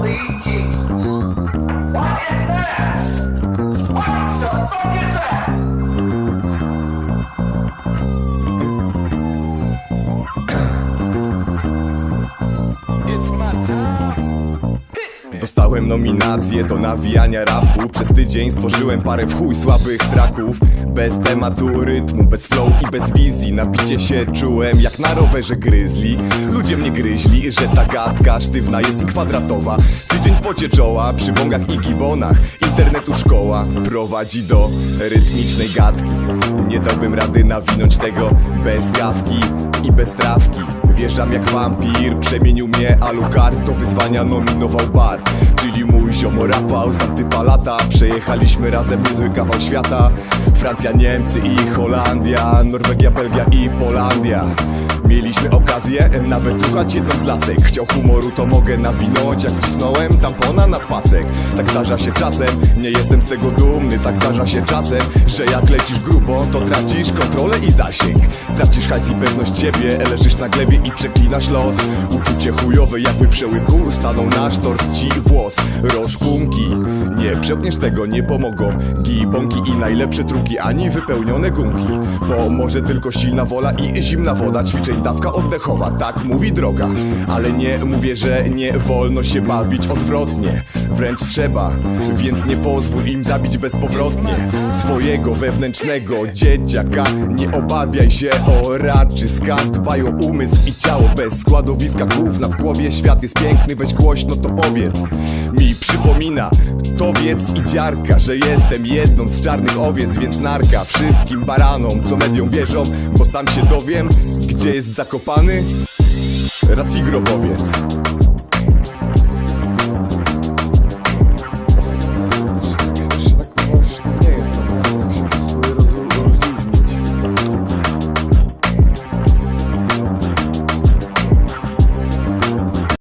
sweet Jesus. What is that? What the fuck is that? Dostałem nominację do nawijania rapu. Przez tydzień stworzyłem parę w chuj słabych traków. Bez tematu, rytmu, bez flow i bez wizji. Napicie się czułem jak na rowerze gryzli. Ludzie mnie gryźli, że ta gadka sztywna jest i kwadratowa. Tydzień w pocie czoła, przy bongach i gibonach. Internetu szkoła prowadzi do rytmicznej gadki. Nie dałbym rady nawinąć tego bez kawki i bez trawki Wjeżdżam jak wampir, przemienił mnie Alucard Do wyzwania nominował Bart. Czyli mój ziomo rapał, znam typa lata. Przejechaliśmy razem niezły kawał świata. Francja, Niemcy i Holandia. Norwegia, Belgia i Polandia Mieliśmy okazję nawet ruchać jedną z lasek. Chciał humoru to mogę nawinąć. Jak wcisnąłem tampona na pasek. Tak zdarza się czasem, nie jestem z tego dumny. Tak zdarza się czasem, że jak lecisz grubo To tracisz kontrolę i zasięg. Tracisz hajs i pewność siebie Leżysz na glebie i przeklinasz los. Uczucie chujowe jakby przełyku Staną na sztort ci włos. Rożkunki Nie przełkniesz tego, nie pomogą. Gibonki i najlepsze trunki Ani wypełnione gumki. Pomoże tylko silna wola i zimna woda. Ćwiczeń dawka oddechowa, tak mówi droga. Ale nie mówię, że nie wolno się bawić odwrotnie. Wręcz trzeba, więc nie pozwól im zabić bezpowrotnie. Swojego wewnętrznego dzieciaka Nie obawiaj się o raczy skat Dbaj o umysł i ciało bez składowiska gówna. W głowie świat jest piękny, weź głośno to powiedz. Mi przypomina to wiedz i dziarka Że jestem jedną z czarnych owiec Więc narka wszystkim baranom Co mediom wierzą, bo sam się dowiem Gdzie jest zakopany? Racji grobowiec